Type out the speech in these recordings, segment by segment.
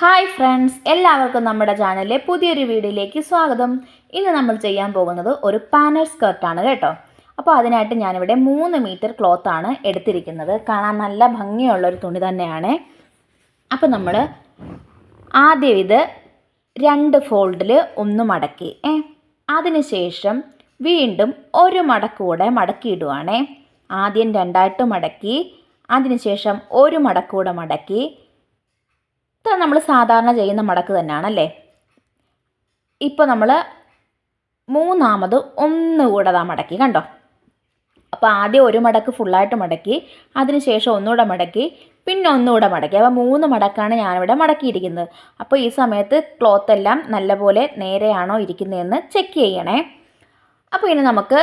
Hi friends എല്ലാവർക്കും നമ്മുടെ ചാനലിലെ പുതിയൊരു വീഡിയോയിലേക്ക് സ്വാഗതം. ഇന്ന് നമ്മൾ ചെയ്യാൻ പോകുന്നത് ഒരു പാനൽ സ്കർട്ടാണ് കേട്ടോ. അപ്പോൾ അതിനായിട്ട് ഞാനിവിടെ മൂന്ന് മീറ്റർ ക്ലോത്താണ് എടുത്തിരിക്കുന്നത്. കാണാൻ നല്ല ഭംഗിയുള്ള ഒരു തുണി തന്നെയാണ്. അപ്പോൾ നമ്മൾ ആദ്യം ഇത് രണ്ട് ഫോൾഡിൽ ഒന്ന് മടക്കി ഏ? അതിനുശേഷം വീണ്ടും ഒരു മടക്കൂടെ മടക്കിയിടുവാണേ ആദ്യം രണ്ടായിട്ട് മടക്കി അതിനുശേഷം ഒരു മടക്കൂടെ മടക്കി ഇത് നമ്മൾ സാധാരണ ചെയ്യുന്ന മടക്ക് തന്നെയാണല്ലേ? ഇപ്പോൾ നമ്മൾ മൂന്നാമത് ഒന്നുകൂടെ താ മടക്കി കണ്ടോ? അപ്പോൾ ആദ്യം ഒരു മടക്ക് ഫുള്ളായിട്ട് മടക്കി അതിനുശേഷം ഒന്നുകൂടെ മടക്കി പിന്നെ ഒന്നുകൂടെ മടക്കി. അപ്പോൾ മൂന്ന് മടക്കാണ് ഞാനിവിടെ മടക്കിയിരിക്കുന്നത്. അപ്പോൾ ഈ സമയത്ത് ക്ലോത്ത് എല്ലാം നല്ലപോലെ നേരെയാണോ ഇരിക്കുന്നതെന്ന് ചെക്ക് ചെയ്യണേ. അപ്പോൾ ഇനി നമുക്ക്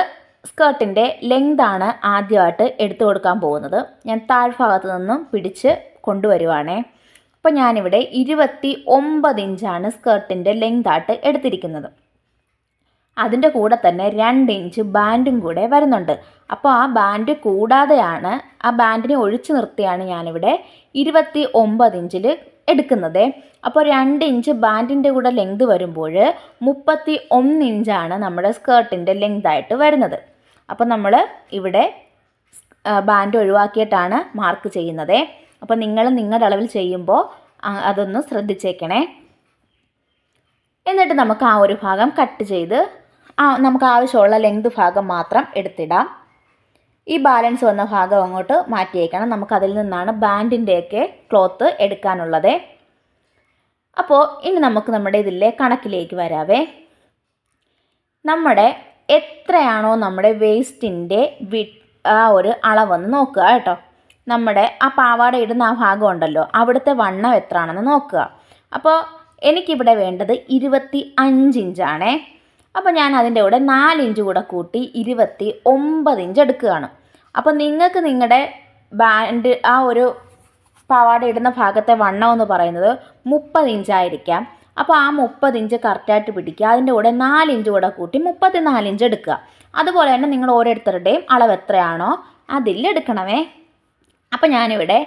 സ്കേർട്ടിന്റെ ലെങ്താണ് ആദ്യമായിട്ട് എടുത്തു കൊടുക്കാൻ പോകുന്നത്. ഞാൻ താഴ്ഭാഗത്ത് നിന്നും പിടിച്ച് കൊണ്ടുവരുവാണേ. അപ്പോൾ ഞാനിവിടെ ഇരുപത്തി ഒമ്പത് ഇഞ്ചാണ് സ്കേർട്ടിന്റെ ലെങ്തായിട്ട് എടുത്തിരിക്കുന്നത്. അതിന്റെ കൂടെ തന്നെ രണ്ട് ഇഞ്ച് ബാൻഡും കൂടെ വരുന്നുണ്ട്. അപ്പോൾ ആ ബാൻഡ് കൂടാതെയാണ് ആ ബാൻഡിനെ ഒഴിച്ചു നിർത്തിയാണ് ഞാനിവിടെ ഇരുപത്തി ഒമ്പത് ഇഞ്ചിൽ എടുക്കുന്നത്. അപ്പോൾ രണ്ട് ഇഞ്ച് ബാൻഡിന്റെ കൂടെ ലെങ്ത് വരുമ്പോൾ മുപ്പത്തി ഒന്ന് ഇഞ്ചാണ് നമ്മുടെ സ്കേർട്ടിന്റെ ലെങ്തായിട്ട് വരുന്നത്. അപ്പോൾ നമ്മൾ ഇവിടെ ബാൻഡ് ഒഴിവാക്കിയിട്ടാണ് മാർക്ക് ചെയ്യുന്നത്. അപ്പോൾ നിങ്ങൾ നിങ്ങളുടെ അളവിൽ ചെയ്യുമ്പോൾ അതൊന്ന് ശ്രദ്ധിച്ചേക്കണേ. എന്നിട്ട് നമുക്ക് ആ ഒരു ഭാഗം കട്ട് ചെയ്ത് ആ നമുക്ക് ആവശ്യമുള്ള ലെങ്ത് ഭാഗം മാത്രം എടുത്തിടാം. ഈ ബാലൻസ് വന്ന ഭാഗം അങ്ങോട്ട് മാറ്റിയേക്കണം. നമുക്കതിൽ നിന്നാണ് ബാൻഡിന്റെയൊക്കെ ക്ലോത്ത് എടുക്കാനുള്ളത്. അപ്പോൾ ഇനി നമുക്ക് നമ്മുടെ ഇതിലെ കണക്കിലേക്ക് വരാവേ. നമ്മുടെ എത്രയാണോ നമ്മുടെ വേസ്റ്റിന്റെ വി ആ ഒരു അളവെന്ന് നോക്കുക കേട്ടോ. നമ്മുടെ ആ പാവാട ഇടുന്ന ആ ഭാഗം ഉണ്ടല്ലോ അവിടുത്തെ വണ്ണം എത്രയാണെന്ന് നോക്കുക. അപ്പോൾ എനിക്കിവിടെ വേണ്ടത് ഇരുപത്തി അഞ്ച് ഇഞ്ചാണേ. അപ്പോൾ ഞാൻ അതിന്റെ കൂടെ നാലിഞ്ച് കൂടെ കൂട്ടി ഇരുപത്തി ഒമ്പത് ഇഞ്ച് എടുക്കുകയാണ്. അപ്പോൾ നിങ്ങൾക്ക് നിങ്ങളുടെ ബാൻഡ് ആ ഒരു പാവാട ഇടുന്ന ഭാഗത്തെ വണ്ണം എന്ന് പറയുന്നത് മുപ്പത് ഇഞ്ചായിരിക്കാം. അപ്പോൾ ആ മുപ്പത് ഇഞ്ച് കറക്റ്റായിട്ട് പിടിക്കുക. അതിന്റെ കൂടെ നാലിഞ്ച് കൂടെ കൂട്ടി മുപ്പത്തി നാലിഞ്ച് എടുക്കുക. അതുപോലെ തന്നെ നിങ്ങൾ ഓരോരുത്തരുടെയും അളവ് എത്രയാണോ അതിൽ എടുക്കണമേ. അപ്പോൾ ഞാനിവിടെ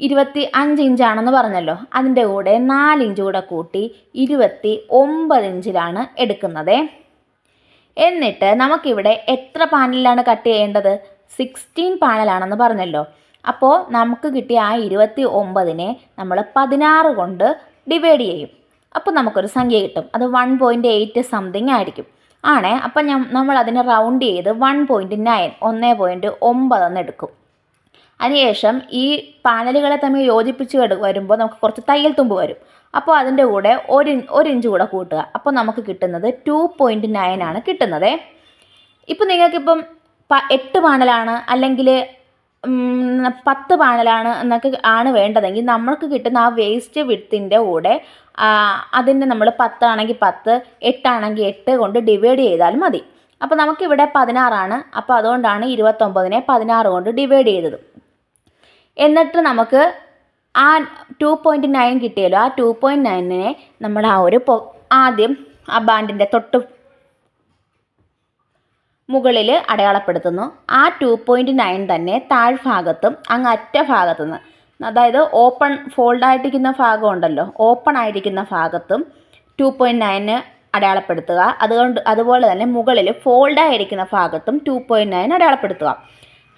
ഇരുപത്തി അഞ്ച് ഇഞ്ചാണെന്ന് പറഞ്ഞല്ലോ. അതിന്റെ കൂടെ നാല് ഇഞ്ച് കൂടെ കൂട്ടി ഇരുപത്തി ഒമ്പത് ഇഞ്ചിലാണ് എടുക്കുന്നത്. എന്നിട്ട് നമുക്കിവിടെ എത്ര പാനലിലാണ് കട്ട് ചെയ്യേണ്ടത്? സിക്സ്റ്റീൻ പാനലാണെന്ന് പറഞ്ഞല്ലോ. അപ്പോൾ നമുക്ക് കിട്ടിയ ആ ഇരുപത്തി ഒമ്പതിനെ നമ്മൾ പതിനാറ് കൊണ്ട് ഡിവൈഡ് ചെയ്യും. അപ്പോൾ നമുക്കൊരു സംഖ്യ കിട്ടും. അത് വൺ പോയിന്റ് എയ്റ്റ് സംതിങ് ആയിരിക്കും. ആണേ? അപ്പം നമ്മൾ അതിനെ റൗണ്ട് ചെയ്ത് വൺ പോയിന്റ് നയൻ ഒന്ന് പോയിന്റ് ഒമ്പതെന്ന് എടുക്കും. അതിനുശേഷം ഈ പാനലുകളെ തമ്മിൽ യോജിപ്പിച്ച് വരുമ്പോൾ നമുക്ക് കുറച്ച് തയ്യൽ തുമ്പ് വരും. അപ്പോൾ അതിന്റെ കൂടെ ഒരു ഒരു ഇഞ്ച് കൂടെ കൂട്ടുക. അപ്പോൾ നമുക്ക് കിട്ടുന്നത് ടു പോയിന്റ് നയൻ ആണ് കിട്ടുന്നത്. ഇപ്പോൾ നിങ്ങൾക്കിപ്പം എട്ട് പാനലാണ് അല്ലെങ്കിൽ പത്ത് പാനലാണ് എന്നൊക്കെ ആണ് വേണ്ടതെങ്കിൽ നമ്മൾക്ക് കിട്ടുന്ന ആ വേസ്റ്റ് വിത്തിന്റെ കൂടെ അതിന്റെ നമ്മൾ പത്താണെങ്കിൽ പത്ത് എട്ടാണെങ്കിൽ എട്ട് കൊണ്ട് ഡിവൈഡ് ചെയ്താൽ മതി. അപ്പോൾ നമുക്കിവിടെ പതിനാറാണ്. അപ്പോൾ അതുകൊണ്ടാണ് ഇരുപത്തൊമ്പതിനെ പതിനാറ് കൊണ്ട് ഡിവൈഡ് ചെയ്തത്. എന്നിട്ട് നമുക്ക് ആ ടു പോയിന്റ് നയൻ കിട്ടിയല്ലോ. ആ ടു പോയിന്റ് നയനിനെ നമ്മൾ ആ ഒരു ആദ്യം ആ ബാൻഡിന്റെ തൊട്ട് മുകളിൽ അടയാളപ്പെടുത്തുന്നു. ആ ടു പോയിന്റ് നയൻ തന്നെ താഴ്ഭാഗത്തും അങ്ങ് അറ്റ ഭാഗത്തു നിന്ന് അതായത് ഓപ്പൺ ഫോൾഡായിട്ടിരിക്കുന്ന ഭാഗം ഉണ്ടല്ലോ. ഓപ്പൺ ആയിരിക്കുന്ന ഭാഗത്തും ടു പോയിന്റ് നയന് അടയാളപ്പെടുത്തുക. അതുകൊണ്ട് അതുപോലെ തന്നെ മുകളിൽ ഫോൾഡായിരിക്കുന്ന ഭാഗത്തും ടു പോയിന്റ് നയൻ അടയാളപ്പെടുത്തുക.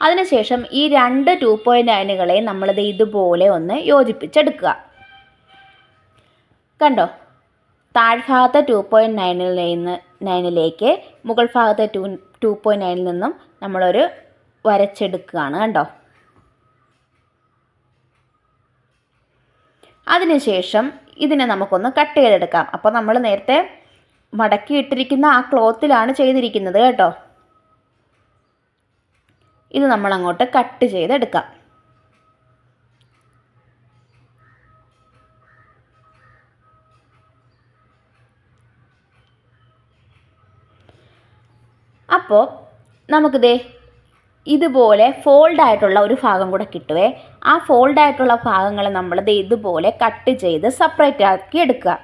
അതിനുശേഷം ഈ രണ്ട് ടു പോയിന്റ് നയനുകളെ നമ്മളിത് ഇതുപോലെ ഒന്ന് യോജിപ്പിച്ചെടുക്കുക. കണ്ടോ? താഴ്ഭാഗത്തെ ടു പോയിന്റ് നയനിൽ നിന്ന് നയനിലേക്ക് മുകൾ ഭാഗത്തെ ടു ടു പോയിന്റ് നയനിൽ നിന്നും നമ്മളൊരു വരച്ചെടുക്കുകയാണ് കണ്ടോ? അതിനുശേഷം ഇതിനെ നമുക്കൊന്ന് കട്ട് ചെയ്തെടുക്കാം. അപ്പോൾ നമ്മൾ നേരത്തെ മടക്കി ഇട്ടിരിക്കുന്ന ആ ക്ലോത്തിലാണ് ചെയ്തിരിക്കുന്നത് കേട്ടോ. ഇത് നമ്മൾ അങ്ങോട്ട് കട്ട് ചെയ്തെടുക്കാം. അപ്പോൾ നമുക്കിതേ ഇതുപോലെ ഫോൾഡ് ആയിട്ടുള്ള ഒരു ഭാഗം കൂടെ കിട്ടുവേ. ആ ഫോൾഡ് ആയിട്ടുള്ള ഭാഗങ്ങൾ നമ്മളിത് ഇതുപോലെ കട്ട് ചെയ്ത് സെപ്പറേറ്റ് ആക്കി എടുക്കുക.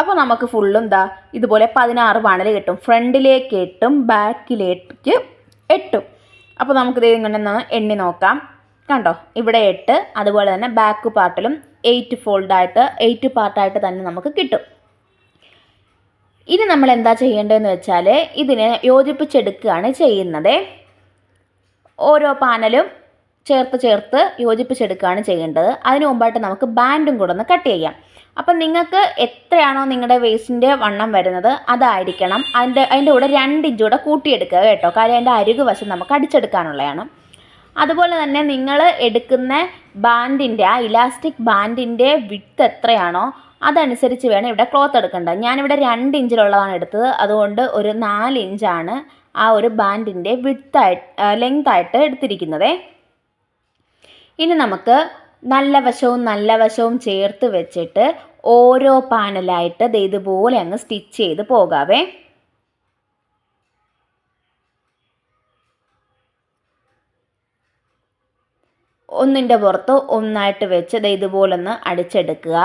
അപ്പോൾ നമുക്ക് ഫുള്ളും എന്താ ഇതുപോലെ പതിനാറ് പാനൽ കിട്ടും. ഫ്രണ്ടിലേക്ക് എട്ടും ബാക്കിലേക്ക് എട്ടും അപ്പോൾ നമുക്കിത് ഇങ്ങനെ എണ്ണി നോക്കാം. കണ്ടോ? ഇവിടെ എട്ട് അതുപോലെ തന്നെ ബാക്ക് പാർട്ടിലും എയ്റ്റ് ഫോൾഡായിട്ട് എയ്റ്റ് പാർട്ടായിട്ട് തന്നെ നമുക്ക് കിട്ടും. ഇനി നമ്മൾ എന്താ ചെയ്യേണ്ടതെന്ന് വെച്ചാൽ ഇതിനെ യോജിപ്പിച്ചെടുക്കുകയാണ് ചെയ്യുന്നത്. ഓരോ പാനലും ചേർത്ത് ചേർത്ത് യോജിപ്പിച്ചെടുക്കുകയാണ് ചെയ്യേണ്ടത്. അതിനു മുമ്പായിട്ട് നമുക്ക് ബാൻഡും കൂടെ ഒന്ന് കട്ട് ചെയ്യാം. അപ്പം നിങ്ങൾക്ക് എത്രയാണോ നിങ്ങളുടെ വേസ്റ്റിന്റെ വണ്ണം വരുന്നത് അതായിരിക്കണം. അതിന്റെ അതിന്റെ കൂടെ രണ്ട് ഇഞ്ച് കൂടെ കൂട്ടിയെടുക്കുക കേട്ടോ. കാര്യം അതിന്റെ അരുക് വശം നമുക്ക് അടിച്ചെടുക്കാനുള്ളതാണ്. അതുപോലെ തന്നെ നിങ്ങൾ എടുക്കുന്ന ബാൻഡിന്റെ ആ ഇലാസ്റ്റിക് ബാൻഡിന്റെ വിത്ത് എത്രയാണോ അതനുസരിച്ച് വേണം ഇവിടെ ക്ലോത്ത് എടുക്കേണ്ടത് ഞാനിവിടെ രണ്ട് ഇഞ്ചിലുള്ളതാണ് എടുത്തത്. അതുകൊണ്ട് ഒരു നാല് ഇഞ്ചാണ് ആ ഒരു ബാൻഡിന്റെ വിത്തായി ലെങ്തായിട്ട് എടുത്തിരിക്കുന്നത്. ഇനി നമുക്ക് നല്ല വശവും നല്ല വശവും ചേർത്ത് വെച്ചിട്ട് ഓരോ പാനലായിട്ട് അത് ഇതുപോലെ അങ്ങ് സ്റ്റിച്ച് ചെയ്ത് പോകാവേ. ഒന്നിന്റെ പുറത്ത് ഒന്നായിട്ട് വെച്ച് ദേ ഇതുപോലൊന്ന് അടിച്ചെടുക്കുക.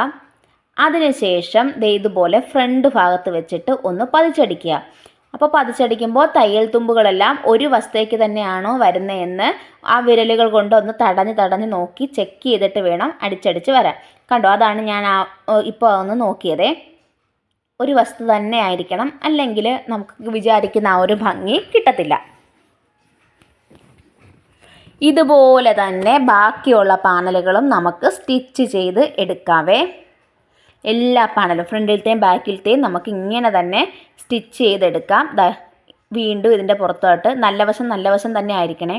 അതിനുശേഷം ദേ ഇതുപോലെ ഫ്രണ്ട് ഭാഗത്ത് വെച്ചിട്ട് ഒന്ന് പതിച്ചടിക്കുക. അപ്പോൾ പതിച്ചടിക്കുമ്പോൾ തയ്യൽ തുമ്പുകളെല്ലാം ഒരു വശത്തേക്ക് തന്നെയാണോ വരുന്നതെന്ന് ആ വിരലുകൾ കൊണ്ട് ഒന്ന് തടഞ്ഞ് തടഞ്ഞ് നോക്കി ചെക്ക് ചെയ്തിട്ട് വേണം അടിച്ചടിച്ച് വരാൻ. കണ്ടോ? അതാണ് ഞാൻ ആ ഇപ്പോൾ ഒന്ന് നോക്കിയതേ. ഒരു വസ്തു തന്നെ ആയിരിക്കണം. അല്ലെങ്കിൽ നമുക്ക് വിചാരിക്കുന്ന ആ ഒരു ഭംഗി കിട്ടത്തില്ല. ഇതുപോലെ തന്നെ ബാക്കിയുള്ള പാനലുകളും നമുക്ക് സ്റ്റിച്ച് ചെയ്ത് എടുക്കാവേ. എല്ലാ പാനലും ഫ്രണ്ടിലത്തെയും ബാക്കിലത്തെയും നമുക്ക് ഇങ്ങനെ തന്നെ സ്റ്റിച്ച് ചെയ്തെടുക്കാം. വീണ്ടും ഇതിന്റെ പുറത്തോട്ട്. നല്ല വശം നല്ല വശം തന്നെ ആയിരിക്കണേ.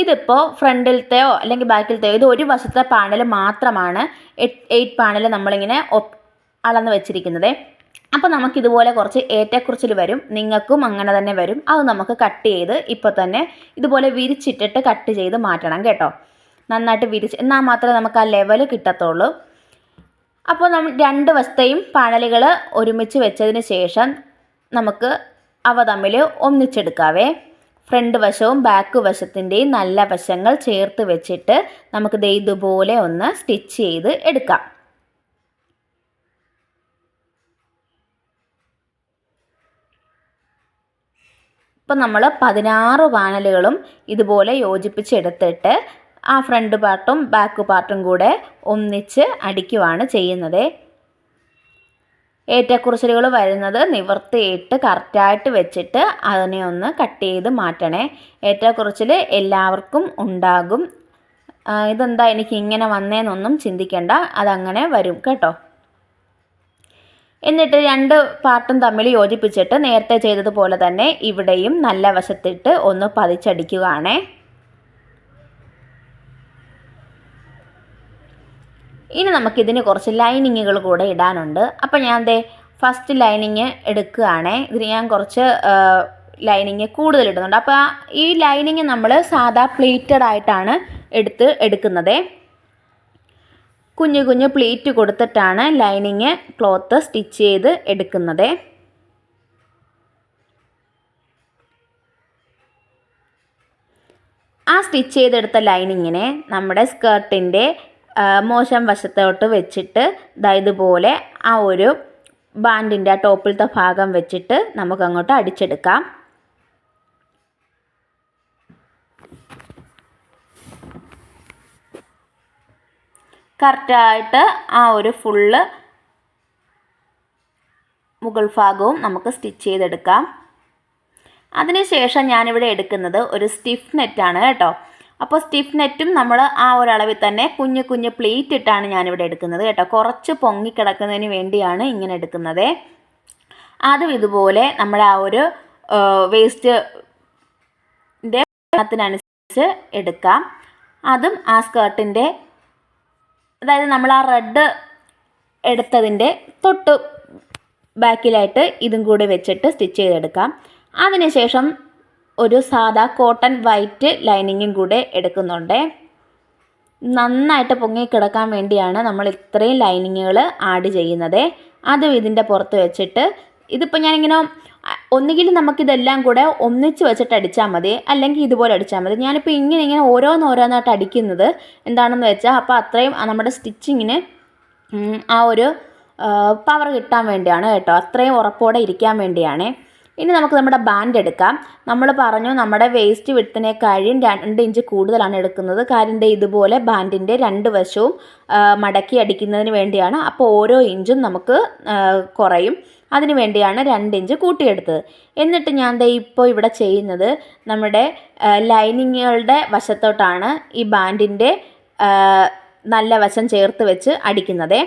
ഇതിപ്പോൾ ഫ്രണ്ടിലത്തെയോ അല്ലെങ്കിൽ ബാക്കിലത്തെയോ ഇത് ഒരു വശത്തെ പാനൽ മാത്രമാണ്. എയ്റ്റ് പാനൽ നമ്മളിങ്ങനെ അളന്ന് വെച്ചിരിക്കുന്നത്. അപ്പോൾ നമുക്കിതുപോലെ കുറച്ച് ഏറ്റക്കുറിച്ചിൽ വരും. നിങ്ങൾക്കും അങ്ങനെ തന്നെ വരും. അത് നമുക്ക് കട്ട് ചെയ്ത് ഇപ്പോൾ തന്നെ ഇതുപോലെ വിരിച്ചിട്ടിട്ട് കട്ട് ചെയ്ത് മാറ്റണം കേട്ടോ. നന്നായിട്ട് വിരിച്ച് എന്നാൽ മാത്രമേ നമുക്ക് ആ ലെവൽ കിട്ടത്തുള്ളൂ. അപ്പോൾ നമ്മൾ രണ്ട് വശത്തെയും പാനലുകൾ ഒരുമിച്ച് വെച്ചതിന് ശേഷം നമുക്ക് അവ തമ്മിൽ ഒന്നിച്ചെടുക്കാവേ. ഫ്രണ്ട് വശവും ബാക്ക് വശത്തിന്റെയും നല്ല വശങ്ങൾ ചേർത്ത് വെച്ചിട്ട് നമുക്ക് ദേ ഇതുപോലെ ഒന്ന് സ്റ്റിച്ച് ചെയ്ത് എടുക്കാം. ഇപ്പം നമ്മൾ പതിനാറ് പാനലുകളും ഇതുപോലെ യോജിപ്പിച്ചെടുത്തിട്ട് ആ ഫ്രണ്ട് പാർട്ടും ബാക്ക് പാർട്ടും കൂടെ ഒന്നിച്ച് അടിക്കുവാണ് ചെയ്യുന്നത്. ഏറ്റക്കുറിച്ചിലുകൾ വരുന്നത് നിവർത്തിയിട്ട് കറക്റ്റായിട്ട് വെച്ചിട്ട് അതിനെ ഒന്ന് കട്ട് ചെയ്ത് മാറ്റണേ. ഏറ്റക്കുറിച്ചിൽ എല്ലാവർക്കും ഉണ്ടാകും. ഇതെന്താ എനിക്ക് ഇങ്ങനെ വന്നേന്നൊന്നും ചിന്തിക്കേണ്ട. അതങ്ങനെ വരും കേട്ടോ. എന്നിട്ട് രണ്ട് പാർട്ടും തമ്മിൽ യോജിപ്പിച്ചിട്ട് നേരത്തെ ചെയ്തതുപോലെ തന്നെ ഇവിടെയും നല്ല വശത്തിട്ട് ഒന്ന് പതിച്ചടിക്കുകയാണേ. ഇനി നമുക്കിതിന് കുറച്ച് ലൈനിങ്ങുകൾ കൂടെ ഇടാനുണ്ട്. അപ്പോൾ ഞാൻ ദേ ഫസ്റ്റ് ലൈനിങ് എടുക്കുകയാണേ. ഇതിന് ഞാൻ കുറച്ച് ലൈനിങ് കൂടുതൽ ഇടുന്നുണ്ട്. അപ്പോൾ ഈ ലൈനിങ് നമ്മൾ സാധാ പ്ലേറ്റഡ് ആയിട്ടാണ് എടുത്ത് എടുക്കുന്നത്. കുഞ്ഞു കുഞ്ഞു പ്ലീറ്റ് കൊടുത്തിട്ടാണ് ലൈനിങ് ക്ലോത്ത് സ്റ്റിച്ച് ചെയ്ത് എടുക്കുന്നത്. ആ സ്റ്റിച്ച് ചെയ്തെടുത്ത ലൈനിങ്ങിനെ നമ്മുടെ സ്കേർട്ടിന്റെ മോശം വശത്തോട്ട് വെച്ചിട്ട് ദാ ഇതുപോലെ ആ ഒരു ബാൻഡിന്റെ ആ ടോപ്പിലത്തെ ഭാഗം വെച്ചിട്ട് നമുക്ക് അങ്ങോട്ട് അടിച്ചെടുക്കാം. കറക്റ്റായിട്ട് ആ ഒരു ഫുള്ള് മുകൾ ഭാഗവും നമുക്ക് സ്റ്റിച്ച് ചെയ്തെടുക്കാം. അതിനുശേഷം ഞാനിവിടെ എടുക്കുന്നത് ഒരു സ്റ്റിഫ് നെറ്റാണ് കേട്ടോ. അപ്പോൾ സ്റ്റിഫ് നെറ്റും നമ്മൾ ആ ഒരളവിൽ തന്നെ കുഞ്ഞു കുഞ്ഞു പ്ലേറ്റ് ഇട്ടാണ് ഞാനിവിടെ എടുക്കുന്നത് കേട്ടോ. കുറച്ച് പൊങ്ങിക്കിടക്കുന്നതിന് വേണ്ടിയാണ് ഇങ്ങനെ എടുക്കുന്നത്. അതും ഇതുപോലെ നമ്മുടെ ആ ഒരു വേസ്റ്റ് ത്തിനനുസരിച്ച് എടുക്കാം. അതും ആ സ്കേർട്ടിന്റെ അതായത് നമ്മൾ ആ റെഡ് എടുത്തതിന്റെ തൊട്ട് ബാക്കിലായിട്ട് ഇതും കൂടി വെച്ചിട്ട് സ്റ്റിച്ച് ചെയ്തെടുക്കാം. അതിനുശേഷം ഒരു സാധാ കോട്ടൺ വൈറ്റ് ലൈനിങ്ങും കൂടെ എടുക്കുന്നുണ്ട്. നന്നായിട്ട് പൊങ്ങി കിടക്കാൻ വേണ്ടിയാണ് നമ്മൾ ഇത്രയും ലൈനിങ്ങുകൾ ആഡ് ചെയ്യുന്നത്. അതും ഇതിന്റെ പുറത്ത് വെച്ചിട്ട് ഇതിപ്പോൾ ഞാനിങ്ങനെ ഒന്നുകിൽ നമുക്കിതെല്ലാം കൂടെ ഒന്നിച്ച് വെച്ചിട്ട് അടിച്ചാൽ മതി അല്ലെങ്കിൽ ഇതുപോലെ അടിച്ചാൽ മതി. ഞാനിപ്പോൾ ഇങ്ങനെ ഇങ്ങനെ ഓരോന്നോരോന്നായിട്ട് അടിക്കുന്നത് എന്താണെന്ന് വെച്ചാൽ അപ്പോൾ അത്രയും നമ്മുടെ സ്റ്റിച്ചിങ്ങിന് ആ ഒരു പവർ കിട്ടാൻ വേണ്ടിയാണ് കേട്ടോ. അത്രയും ഉറപ്പോടെ ഇരിക്കാൻ വേണ്ടിയാണ്. ഇനി നമുക്ക് നമ്മുടെ ബാൻഡ് എടുക്കാം. നമ്മൾ പറഞ്ഞു നമ്മുടെ വേസ്റ്റ് വിടുത്തിനേക്കാളും രണ്ട് ഇഞ്ച് കൂടുതലാണ് എടുക്കുന്നത്. കാര്യം ഇതുപോലെ ബാൻഡിന്റെ രണ്ട് വശവും മടക്കി അടിക്കുന്നതിന് വേണ്ടിയാണ്. അപ്പോൾ ഓരോ ഇഞ്ചും നമുക്ക് കുറയും. അതിന് വേണ്ടിയാണ് രണ്ട് ഇഞ്ച് കൂട്ടിയെടുത്തത്. എന്നിട്ട് ഞാൻ ദേ ഇപ്പോൾ ഇവിടെ ചെയ്യുന്നത് നമ്മുടെ ലൈനിങ്ങുകളുടെ വശത്തോട്ടാണ് ഈ ബാൻഡിന്റെ നല്ല വശം ചേർത്ത് വെച്ച് അടിക്കുന്നത്.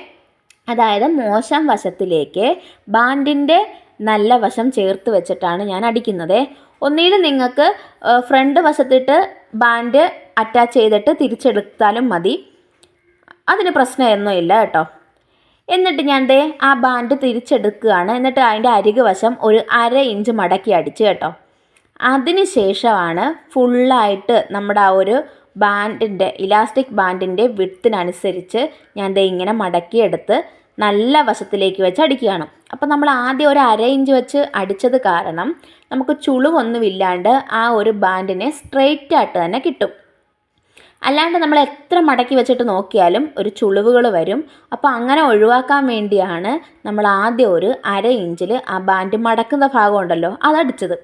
അതായത് മോശം വശത്തിലേക്ക് ബാൻഡിന്റെ നല്ല വശം ചേർത്ത് വെച്ചിട്ടാണ് ഞാൻ അടിക്കുന്നത്. ഒന്നുകിൽ നിങ്ങൾക്ക് ഫ്രണ്ട് വശത്തിട്ട് ബാൻഡ് അറ്റാച്ച് ചെയ്തിട്ട് തിരിച്ചെടുത്താലും മതി. അതിന് പ്രശ്നമൊന്നുമില്ല കേട്ടോ. എന്നിട്ട് ഞാൻ ദേ ആ ബാൻഡ് തിരിച്ചെടുക്കുകയാണ്. എന്നിട്ട് അതിന്റെ അരികു വശം ഒരു അര ഇഞ്ച് മടക്കി അടിച്ച് കേട്ടോ. അതിന് ശേഷമാണ് ഫുള്ളായിട്ട് നമ്മുടെ ആ ഒരു ബാൻഡിന്റെ ഇലാസ്റ്റിക് ബാൻഡിന്റെ വിട്ത്തിനനുസരിച്ച് ഞാൻ ദേ ഇങ്ങനെ മടക്കിയെടുത്ത് നല്ല വശത്തിലേക്ക് വെച്ച് അടിക്കുകയാണ്. അപ്പോൾ നമ്മൾ ആദ്യം ഒരു അര ഇഞ്ച് വെച്ച് അടിച്ചത് കാരണം നമുക്ക് ചുളിവൊന്നുമില്ലാണ്ട് ആ ഒരു ബാൻഡിനെ സ്ട്രെയിറ്റ് ആയിട്ട് തന്നെ കിട്ടും. അല്ലാണ്ട് നമ്മൾ എത്ര മടക്കി വെച്ചിട്ട് നോക്കിയാലും ഒരു ചുളിവുകൾ വരും. അപ്പോൾ അങ്ങനെ ഒഴിവാക്കാൻ വേണ്ടിയാണ് നമ്മൾ ആദ്യം ഒരു അര ഇഞ്ചിൽ ആ ബാൻഡ് മടക്കുന്ന ഭാഗം ഉണ്ടല്ലോ അതടിച്ചത്.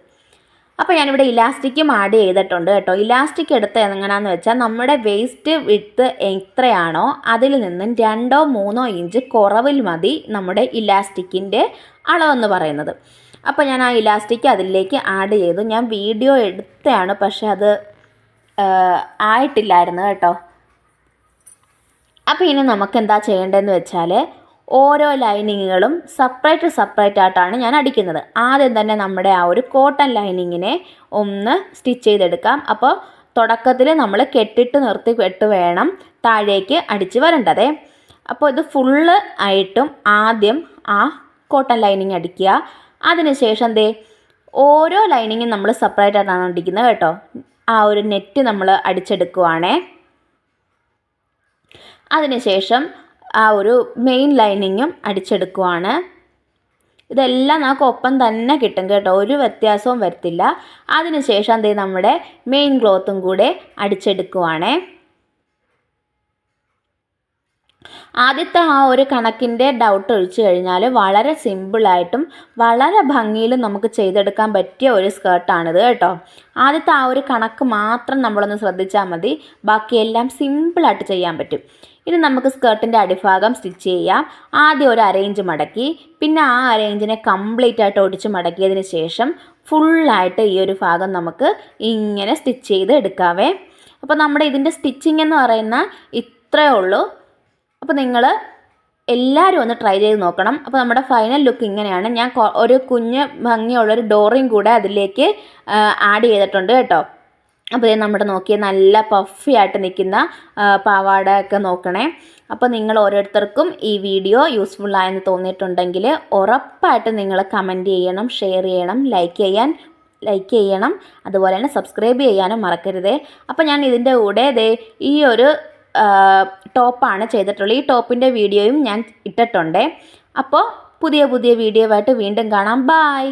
അപ്പോൾ ഞാനിവിടെ ഇലാസ്റ്റിക്കും ആഡ് ചെയ്തിട്ടുണ്ട് കേട്ടോ. ഇലാസ്റ്റിക് എടുത്ത് എങ്ങനെയാണെന്ന് വെച്ചാൽ നമ്മുടെ വേസ്റ്റ് വിത്ത് എത്രയാണോ അതിൽ നിന്നും രണ്ടോ മൂന്നോ ഇഞ്ച് കുറവിൽ മതി നമ്മുടെ ഇലാസ്റ്റിക്കിന്റെ അളവെന്ന് പറയുന്നത്. അപ്പോൾ ഞാൻ ആ ഇലാസ്റ്റിക് അതിലേക്ക് ആഡ് ചെയ്തു. ഞാൻ വീഡിയോ എടുത്തതാണ് പക്ഷെ അത് ആയിട്ടില്ലായിരുന്നു കേട്ടോ. അപ്പോൾ ഇനി നമുക്ക് എന്താ ചെയ്യേണ്ടതെന്ന് വെച്ചാൽ ഓരോ ലൈനിങ്ങുകളും സെപ്പറേറ്റ് സെപ്പറേറ്റ് ആയിട്ടാണ് ഞാൻ അടിക്കുന്നത്. ആദ്യം തന്നെ നമ്മുടെ ആ ഒരു കോട്ടൺ ലൈനിങ്ങിനെ ഒന്ന് സ്റ്റിച്ച് ചെയ്തെടുക്കാം. അപ്പോൾ തുടക്കത്തിൽ നമ്മൾ കെട്ടിട്ട് നിർത്തി കെട്ട് വേണം താഴേക്ക് അടിച്ച് വരേണ്ടതേ. അപ്പോൾ ഇത് ഫുള്ള് ആയിട്ടും ആദ്യം ആ കോട്ടൺ ലൈനിങ് അടിക്കുക. അതിനുശേഷം ദേ ഓരോ ലൈനിങ്ങും നമ്മൾ സെപ്പറേറ്റ് ആയിട്ടാണ് അടിക്കുന്നത് കേട്ടോ. ആ ഒരു നെറ്റ് നമ്മൾ അടിച്ചെടുക്കുവാണേ. അതിനുശേഷം ആ ഒരു മെയിൻ ലൈനിങ്ങും അടിച്ചെടുക്കുവാണ്. ഇതെല്ലാം നമുക്ക് ഒപ്പം തന്നെ കിട്ടും കേട്ടോ. ഒരു വ്യത്യാസവും വരത്തില്ല. അതിനുശേഷം എന്തേ നമ്മുടെ മെയിൻ ക്ലോത്തും കൂടെ അടിച്ചെടുക്കുവാണേ. ആദ്യത്തെ ആ ഒരു കണക്കിന്റെ ഡൗട്ട് ഒഴിച്ചു കഴിഞ്ഞാൽ വളരെ സിമ്പിളായിട്ടും വളരെ ഭംഗിയിലും നമുക്ക് ചെയ്തെടുക്കാൻ പറ്റിയ ഒരു സ്കേർട്ടാണിത് കേട്ടോ. ആദ്യത്തെ ആ ഒരു കണക്ക് മാത്രം നമ്മളൊന്ന് ശ്രദ്ധിച്ചാൽ മതി. ബാക്കിയെല്ലാം സിമ്പിളായിട്ട് ചെയ്യാൻ പറ്റും. ഇനി നമുക്ക് സ്കേർട്ടിന്റെ അടിഭാഗം സ്റ്റിച്ച് ചെയ്യാം. ആദ്യം ഒരു അറേഞ്ച് മടക്കി പിന്നെ ആ അറേഞ്ചിനെ കംപ്ലീറ്റ് ആയിട്ട് ഒടിച്ച് മടക്കിയതിന് ശേഷം ഫുള്ളായിട്ട് ഈ ഒരു ഭാഗം നമുക്ക് ഇങ്ങനെ സ്റ്റിച്ച് ചെയ്ത് എടുക്കാവേ. അപ്പോൾ നമ്മുടെ ഇതിന്റെ സ്റ്റിച്ചിങ് എന്ന് പറയുന്ന ഇത്രയേ ഉള്ളൂ. അപ്പോൾ നിങ്ങൾ എല്ലാവരും ഒന്ന് ട്രൈ ചെയ്ത് നോക്കണം. അപ്പോൾ നമ്മുടെ ഫൈനൽ ലുക്ക് ഇങ്ങനെയാണ്. ഞാൻ ഒരു കുഞ്ഞ് ഭംഗിയുള്ളൊരു ഡോറിയും കൂടെ അതിലേക്ക് ആഡ് ചെയ്തിട്ടുണ്ട് കേട്ടോ. അപ്പോൾ നമ്മുടെ നോക്കിയ നല്ല പഫി ആയിട്ട് നിൽക്കുന്ന പാവാട ഒക്കെ നോക്കണേ. അപ്പോൾ നിങ്ങൾ ഓരോരുത്തർക്കും ഈ വീഡിയോ യൂസ്ഫുൾ ആയെന്ന് തോന്നിയിട്ടുണ്ടെങ്കിൽ ഉറപ്പായിട്ട് നിങ്ങൾ കമന്റ് ചെയ്യണം ഷെയർ ചെയ്യണം ലൈക്ക് ചെയ്യാൻ ലൈക്ക് ചെയ്യണം. അതുപോലെ തന്നെ സബ്സ്ക്രൈബ് ചെയ്യാനും മറക്കരുതേ. അപ്പോൾ ഞാൻ ഇതിന്റെ കൂടെ ദേ ഈ ഒരു ടോപ്പാണ് ചെയ്തിട്ടുള്ളത്. ഈ ടോപ്പിന്റെ വീഡിയോയും ഞാൻ ഇട്ടിട്ടുണ്ട്. അപ്പോൾ പുതിയ പുതിയ വീഡിയോ ആയിട്ട് വീണ്ടും കാണാം. ബായ്